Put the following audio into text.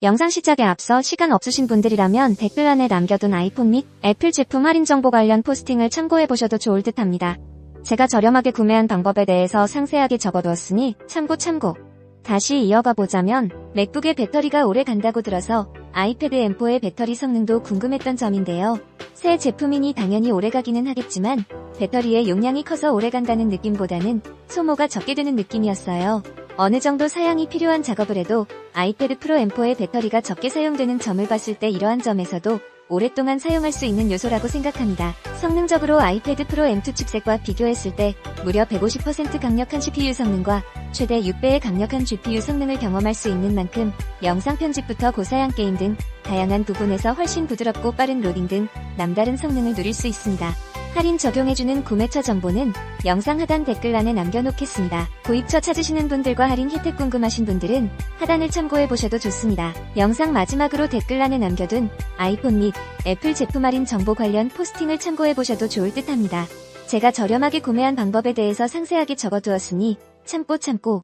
영상 시작에 앞서 시간 없으신 분들이라면 댓글란에 남겨둔 아이폰 및 애플 제품 할인 정보 관련 포스팅을 참고해보셔도 좋을 듯 합니다. 제가 저렴하게 구매한 방법에 대해서 상세하게 적어두었으니 참고 참고. 다시 이어가 보자면 맥북의 배터리가 오래 간다고 들어서 아이패드 M4의 배터리 성능도 궁금했던 점인데요. 새 제품이니 당연히 오래 가기는 하겠지만 배터리의 용량이 커서 오래 간다는 느낌보다는 소모가 적게 되는 느낌이었어요. 어느 정도 사양이 필요한 작업을 해도 아이패드 프로 M4의 배터리가 적게 사용되는 점을 봤을 때 이러한 점에서도 오랫동안 사용할 수 있는 요소라고 생각합니다. 성능적으로 아이패드 프로 M2 칩셋과 비교했을 때 무려 150% 강력한 CPU 성능과 최대 6배의 강력한 GPU 성능을 경험할 수 있는 만큼 영상 편집부터 고사양 게임 등 다양한 부분에서 훨씬 부드럽고 빠른 로딩 등 남다른 성능을 누릴 수 있습니다. 할인 적용해주는 구매처 정보는 영상 하단 댓글란에 남겨놓겠습니다. 구입처 찾으시는 분들과 할인 혜택 궁금하신 분들은 하단을 참고해보셔도 좋습니다. 영상 마지막으로 댓글란에 남겨둔 아이폰 및 애플 제품 할인 정보 관련 포스팅을 참고해보셔도 좋을 듯 합니다. 제가 저렴하게 구매한 방법에 대해서 상세하게 적어두었으니 참고 참고